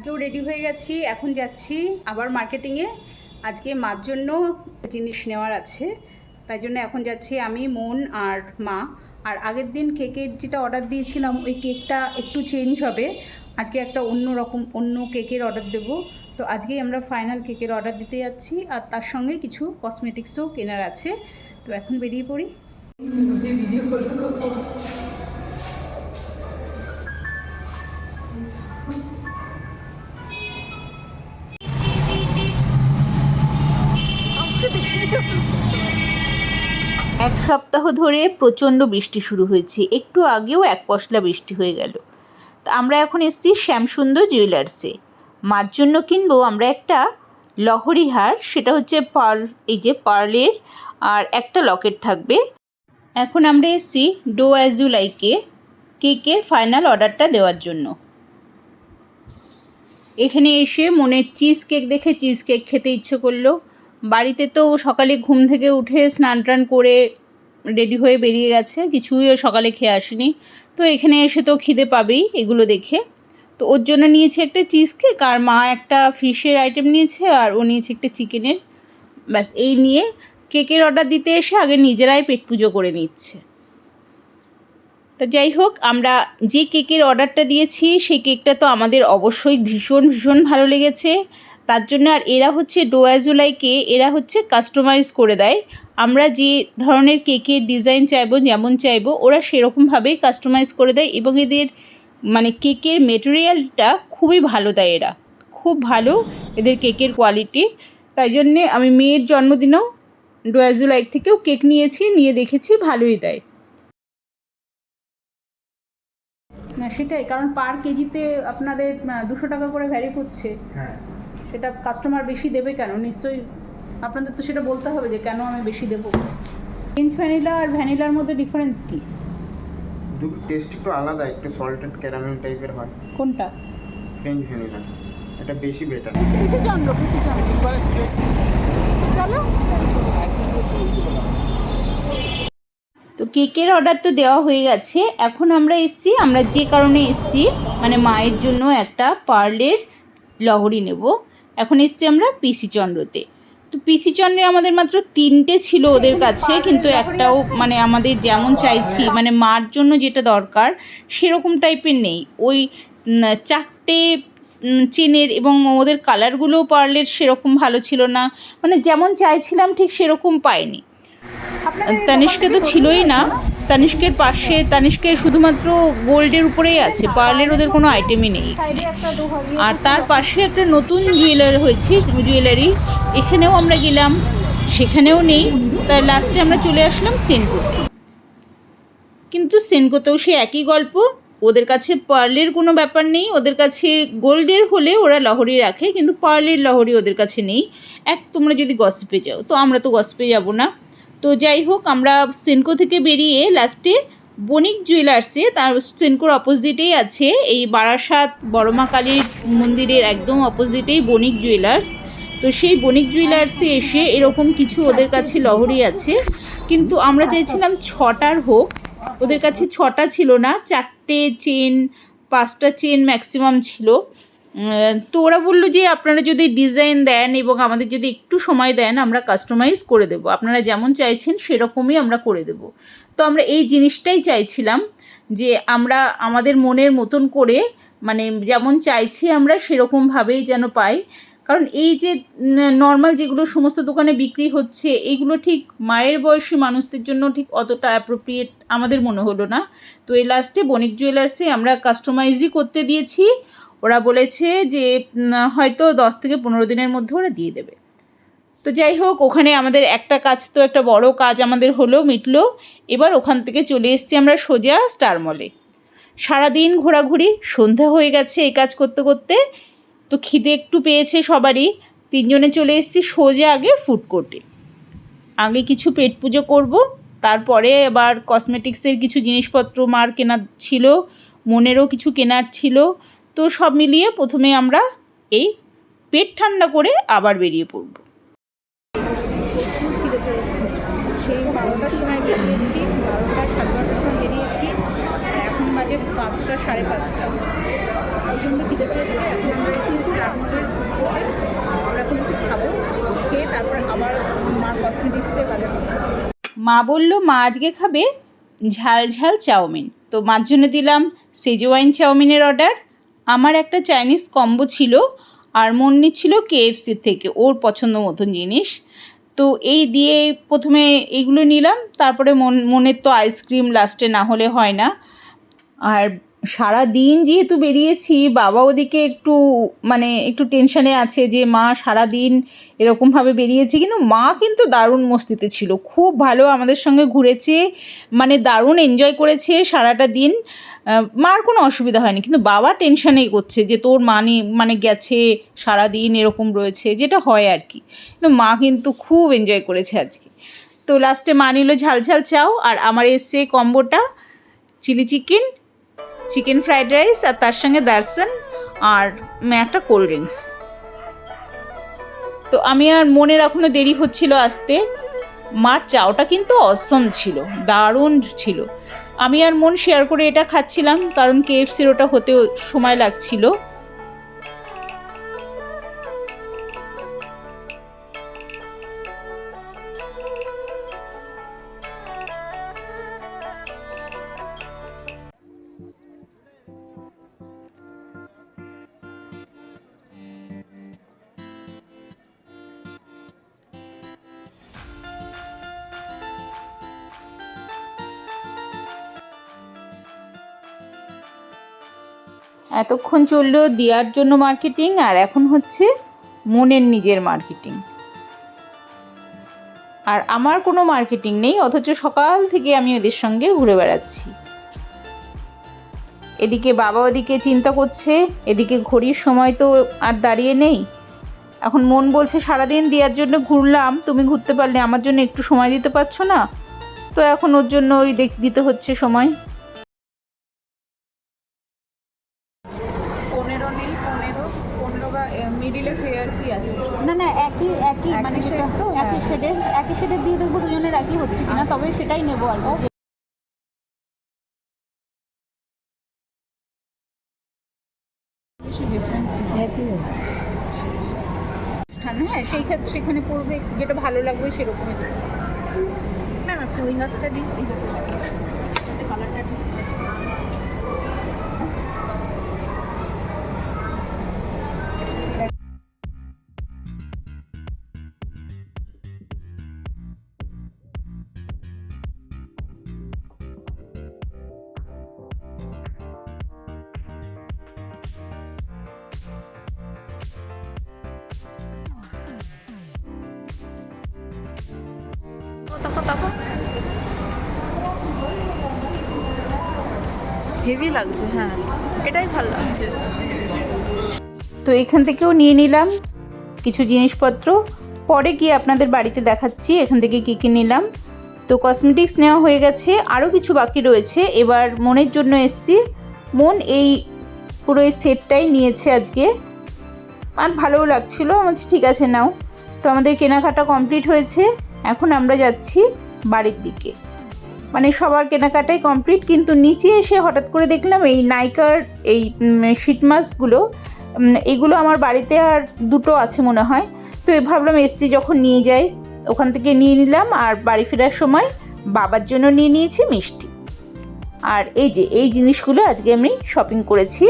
আজকেও রেডি হয়ে গেছি, এখন যাচ্ছি আবার মার্কেটিংয়ে আজকে মার জন্য জিনিস নেওয়ার আছে, তাই জন্য এখন যাচ্ছি আমি, মন আর মা। আর আগের দিন কেকের যেটা অর্ডার দিয়েছিলাম, ওই কেকটা একটু চেঞ্জ হবে। আজকে একটা অন্য রকম, অন্য কেকের অর্ডার দেব। তো আজকেই আমরা ফাইনাল কেকের অর্ডার দিতে যাচ্ছি, আর তার সঙ্গে কিছু কসমেটিক্সও কেনার আছে। তো এখন বেরিয়ে পড়ি। সপ্তাহ ধরে প্রচণ্ড বৃষ্টি শুরু হয়েছে। একটু আগেও এক পশলা বৃষ্টি হয়ে গেল। তা আমরা এখন এসেছি শ্যামসুন্দর জুয়েলার্সে। মার জন্য কিনবো আমরা একটা লহরি হার, সেটা হচ্ছে পার্ল, এই যে পার্লের, আর একটা লকেট থাকবে। এখন আমরা এসেছি ডো অ্যাজ ইউ লাইকে কেকের ফাইনাল অর্ডারটা দেওয়ার জন্য। এখানে এসে মনের চিজ কেক দেখে চিজ কেক খেতে ইচ্ছে করল। বাড়িতে তো সকালে ঘুম থেকে উঠে স্নান টান করে রেডি হয়ে বেরিয়ে গেছে। কিছুই ও সকালে খেয়ে আসেনি। তো এখানে এসে তো খিদে পাবেই এগুলো দেখে। তো ওর জন্য নিয়েছে একটা চিজ কেক আর মা একটা ফিশের আইটেম নিয়েছে আর ও নিয়েছে একটা চিকেনের ব্যাস, এই নিয়ে কেকের অর্ডার দিতে এসে আগে নিজেরাই পেট পুজো করে নিচ্ছে। তা যাই হোক, আমরা যে কেকের অর্ডারটা দিয়েছি, সেই কেকটা তো আমাদের অবশ্যই ভীষণ ভীষণ ভালো লেগেছে। তার জন্য আর এরা হচ্ছে ডোয়াজুলাইকে এরা হচ্ছে কাস্টমাইজ করে দেয়। আমরা যে ধরনের কেকের ডিজাইন চাইব যেমন চাইব ওরা সেরকমভাবেই কাস্টমাইজ করে দেয় এবং এদের মানে কেকের মেটেরিয়ালটা খুবই ভালো দেয় এরা। খুব ভালো এদের কেকের কোয়ালিটি তাই জন্যে আমি মেয়ের জন্মদিনেও ডোয়াজুলাইক থেকেও কেক নিয়েছি নিয়ে দেখেছি ভালোই দেয়। না সেটাই কারণ পার কেজিতে আপনাদের দুশো টাকা করে ভ্যারি করছে। হ্যাঁ। সেটা কাস্টমার বেশি দেবে কেন? নিশ্চয়ই আপনাদের তো সেটা বলতে হবে যে কেন আমি বেশি দেবো? অরেঞ্জ ভ্যানিলা আর ভ্যানিলার মধ্যে ডিফারেন্স কি? দুটো টেস্ট একটু আলাদা একটু সল্টেড ক্যারামেল টাইপের হয়। কোনটা? ফ্রেঞ্চ ভ্যানিলা এটা বেশি বেটার কিসে চন্দ্র কিসে চন্দ্র চলো। তো কেকের অর্ডার তো দেওয়া হয়ে গেছে। এখন আমরা এসছি আমরা যে কারণে এসছি মানে মায়ের জন্য একটা পার্লের লহরি নেব। এখন এসছি আমরা পিসি চন্দ্রতে তো পিসি চন্দ্রে আমাদের মাত্র তিনটে ছিল ওদের কাছে কিন্তু একটাও মানে আমাদের যেমন চাইছি মানে মার জন্য যেটা দরকার সেরকম টাইপের নেই। ওই চারটে চেনের এবং ওদের কালারগুলোও পার্লের সেরকম ভালো ছিল না। মানে যেমন চাইছিলাম ঠিক সেরকম পাইনি। তানিষ্কে তো ছিলই না। তানিষ্কের পাশে তানিষ্কের শুধুমাত্র গোল্ডের উপরেই আছে। পার্লের ওদের কোনো আইটেমই নেই। আর তার পাশে একটা নতুন জুয়েলার হয়েছে জুয়েলারি এখানেও আমরা গেলাম সেখানেও নেই। তাই লাস্টে আমরা চলে আসলাম সেনকোতে কিন্তু সেনকোতেও সে একই গল্প। ওদের কাছে পার্লের কোনো ব্যাপার নেই। ওদের কাছে গোল্ডের হলে ওরা লহরি রাখে কিন্তু পার্লের লহরি ওদের কাছে নেই। এক তোমরা যদি গসিপে যাও তো আমরা তো গসিপে যাব না। তো যাই হোক, আমরা সেনকো থেকে বেরিয়ে লাস্টে বণিক জুয়েলার্সে তার সেনকোর অপোজিটেই আছে এই বারাসাত বড়মা কালীর মন্দিরের একদম অপোজিটেই বণিক জুয়েলার্স তো সেই বণিক জুয়েলার্সে এসে এরকম কিছু ওদের কাছে লহরি আছে। কিন্তু আমরা চাইছিলাম ছটার হোক, ওদের কাছে ছটা ছিল না, চারটে চেন পাঁচটা চেন ম্যাক্সিমাম ছিল। তো ওরা বলল যে আপনারা যদি ডিজাইন দেন এবং আমাদের যদি একটু সময় দেন, আমরা কাস্টমাইজ করে দেবো। আপনারা যেমন চাইছেন, সেরকমই আমরা করে দেবো। তো আমরা এই জিনিসটাই চাইছিলাম যে আমরা আমাদের মনের মতন করে মানে যেমন চাইছি আমরা, সেরকমভাবেই যেন পাই। কারণ এই যে নর্মাল যেগুলো সমস্ত দোকানে বিক্রি হচ্ছে এইগুলো ঠিক মায়ের বয়সী মানুষদের জন্য ঠিক অতটা অ্যাপ্রোপ্রিয়েট আমাদের মনে হলো না। তো এই লাস্টে বণিক জুয়েলার্সে আমরা কাস্টমাইজই করতে দিয়েছি। ওরা বলেছে যে হয়তো দশ থেকে পনেরো দিনের মধ্যে ওরা দিয়ে দেবে। তো যাই হোক, ওখানে আমাদের একটা কাজ তো, একটা বড় কাজ আমাদের হলো, মিটলো। এবার ওখান থেকে চলে এসেছি আমরা সোজা স্টার মলে। সারাদিন ঘোরাঘুরি, সন্ধ্যা হয়ে গেছে এই কাজ করতে করতে। তো খিদে একটু পেয়েছে সবারই। তিনজনে চলে এসেছি সোজা আগে ফুড কোর্টে আগে কিছু পেট পুজো করব, তারপরে আবার কসমেটিক্সের কিছু জিনিসপত্র মার কেনার ছিল, মনেরও কিছু কেনার ছিল। তো সব মিলিয়ে প্রথমে আমরা এই পেট ঠান্ডা করে আবার বেরিয়ে পড়ব। প্রচুর সেই বারোটার সময় বেরিয়েছি বারোটা সাড়ে বারোটার সময় বেরিয়েছি। এখন বাজে পাঁচটা সাড়ে পাঁচটা। প্রচণ্ড খিদে পেয়েছে। এখন আমরা এসেছি রাখছি আমরা এখন কিছু খাব খেয়ে তারপর আবার মার কসমেটিক্সে কালার মা বলল মা আজকে খাবে ঝাল ঝাল চাউমিন। তো মার জন্য দিলাম সেজওয়াইন চাউমিনের অর্ডার আমার একটা চাইনিজ কম্বো ছিল আর মন্নি ছিল কেএফসি থেকে, ওর পছন্দ মতন জিনিস। তো এই দিয়ে প্রথমে এইগুলো নিলাম, তারপরে মন, মনের তো আইসক্রিম লাস্টে না হলে হয় না। আর সারা দিন যেহেতু বেরিয়েছি, বাবা ওদিকে একটু মানে একটু টেনশানে আছে যে, মা, সারা দিন এরকমভাবে বেরিয়েছে। কিন্তু মা কিন্তু দারুণ মস্তিতে ছিল। খুব ভালো আমাদের সঙ্গে ঘুরেছে মানে দারুণ এনজয় করেছে সারাটা দিন। মার কোনো অসুবিধা হয়নি, কিন্তু বাবা টেনশানেই করছে যে তোর মানে মানে গেছে সারা দিন এরকম রয়েছে, যেটা হয় আর কি। কিন্তু মা কিন্তু খুব এনজয় করেছে আজকে। তো লাস্টে মা নিল ঝাল ঝাল চাও, আর আমার এসছে কম্বোটা chilli chicken chicken fried rice আর তার সঙ্গে দার্সন, আর একটা কোল্ড ড্রিঙ্কস তো আমি আর মনের এখনও দেরি হচ্ছিল আসতে। মার চাওটা কিন্তু অসম ছিল, দারুণ ছিল। আমি আর মন শেয়ার করে এটা খাচ্ছিলাম কারণ কেএফসির ওটা হতেও সময় লাগছিল। এতক্ষণ চলল দিয়ার জন্য মার্কেটিং আর এখন হচ্ছে মনের নিজের মার্কেটিং আর আমার কোনো মার্কেটিং নেই, অথচ সকাল থেকে আমি ওদের সঙ্গে ঘুরে বেড়াচ্ছি। এদিকে বাবা ওদিকে চিন্তা করছে, এদিকে ঘড়ির সময় তো আর দাঁড়িয়ে নেই। এখন মন বলছে সারাদিন দেওয়ার জন্য ঘুরলাম, তুমি ঘুরতে পারলে আমার জন্য একটু সময় দিতে পারছ না? তো এখন ওর জন্য ওই দিতে হচ্ছে সময়। পনেরো নেই পনেরো পনেরো বা মিডিলে ফেয়ার কি আছে। না না একই একই মানে সেটা তো? একই হ্যাঁ। শেডের একই শেডের দিয়ে দেখব দুজনের একই হচ্ছে কিনা তবে সেটাই নেব আর কি। হ্যাঁ সেই ক্ষেত্রে সেখানে পড়বে যেটা ভালো লাগবে সেরকমই। দেবে না না ওই হাতটা দিই ওই হাতটা কালারটা হেভি লাগছে হ্যাঁ। এটাই ভালো লাগছে। তো এখান থেকেও নিয়ে নিলাম কিছু জিনিসপত্র। পরে গিয়ে আপনাদের বাড়িতে দেখাচ্ছি এখান থেকে কী কী নিলাম। তো কসমেটিক্স নেওয়া হয়ে গেছে আরও কিছু বাকি রয়েছে। এবার মনের জন্য এসছি। মন এই পুরো এই সেটটাই নিয়েছে আজকে। আর ভালোও লাগছিল আমার ঠিক আছে, নাও। তো আমাদের কেনাকাটা কমপ্লিট হয়েছে। এখন আমরা যাচ্ছি বাড়ির দিকে। মানে সবার কেনাকাটাই কমপ্লিট কিন্তু নিচে এসে হঠাৎ করে দেখলাম এই নাইকার এই শিট মাস্কগুলো এগুলো আমার বাড়িতে আর দুটো আছে মনে হয়। তো ভাবলাম এসছি যখন নিয়ে যাই, ওখান থেকে নিয়ে নিলাম আর বাড়ি ফেরার সময় বাবার জন্য নিয়ে নিয়েছি মিষ্টি। আর এই যে, এই জিনিসগুলো আজকে আমি শপিং করেছি।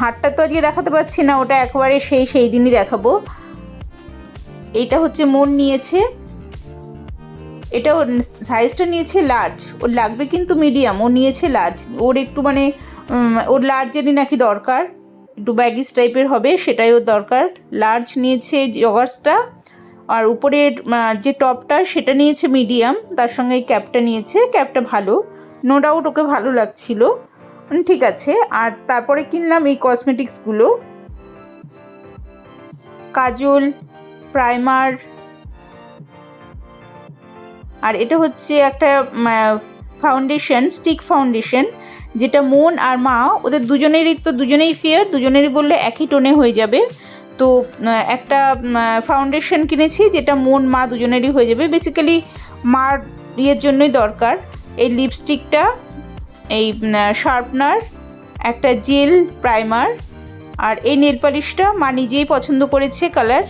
হাটটা তো আজকে দেখাতে পারছি না, ওটা একবারে সেই সেই দিনই দেখাবো। এইটা হচ্ছে মন নিয়েছে। এটা ওর সাইজটা নিয়েছে লার্জ ওর লাগবে কিন্তু মিডিয়াম ও নিয়েছে লার্জ ওর একটু মানে ওর লার্জেরই নাকি দরকার, একটু ব্যাগিস টাইপের হবে, সেটাই ওর দরকার লার্জ নিয়েছে জগার্সটা আর উপরের যে টপটা সেটা নিয়েছে মিডিয়াম তার সঙ্গে এই ক্যাপটা নিয়েছে ক্যাপটা ভালো নো ডাউট ওকে ভালো লাগছিল ঠিক আছে, আর তারপরে কিনলাম এই কসমেটিক্সগুলো কাজল প্রাইমার আর এটা হচ্ছে একটা ফাউন্ডেশন স্টিক ফাউন্ডেশন যেটা মন আর মা, ওদের দুজনেরই তো দুজনেই ফেয়ার দুজনেরই বললে একই টোনে হয়ে যাবে। তো একটা ফাউন্ডেশন কিনেছি যেটা মন, মা দুজনেরই হয়ে যাবে। বেসিক্যালি মার ইয়ের জন্যই দরকার এই লিপস্টিকটা এই শার্পনার একটা জেল প্রাইমার আর এই নেল পালিশটা মা নিজেই পছন্দ করেছে কালার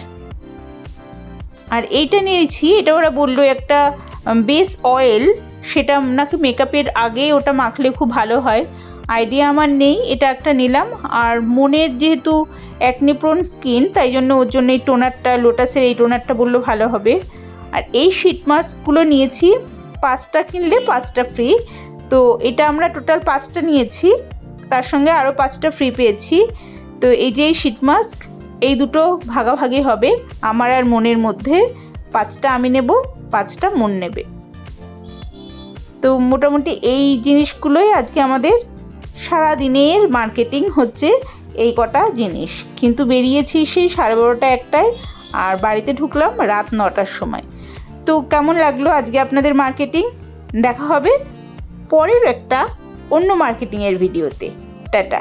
আর এইটা নিয়েছি, এটা ওরা বলল একটা বেস অয়েল সেটা নাকি মেকআপের আগে ওটা মাখলে খুব ভালো হয়। আইডিয়া আমার নেই, এটা একটা নিলাম। আর মনের যেহেতু অ্যাকনিপ্রোন স্কিন তাই জন্য ওর জন্য এই টোনারটা লোটাসের এই টোনারটা বলল ভালো হবে। আর এই শীট মাস্কগুলো নিয়েছি, পাঁচটা কিনলে পাঁচটা ফ্রি তো এটা আমরা টোটাল পাঁচটা নিয়েছি, তার সঙ্গে আরও পাঁচটা ফ্রি পেয়েছি। তো এই যে এই শীট মাস্ক এই দুটো ভাগাভাগি হবে, আমার আর মনের মধ্যে। পাঁচটা আমি নেব পাঁচটা মন নেবে। তো মোটামুটি এই জিনিসগুলোই আজকে আমাদের সারা দিনের মার্কেটিং হচ্ছে এই কটা জিনিস। কিন্তু বেরিয়েছি সেই সাড়ে বারোটা একটায় আর বাড়িতে ঢুকলাম রাত নটার সময়। তো কেমন লাগল আজকে আপনাদের মার্কেটিং দেখা হবে পরের একটা অন্য মার্কেটিংয়ের ভিডিওতে টাটা।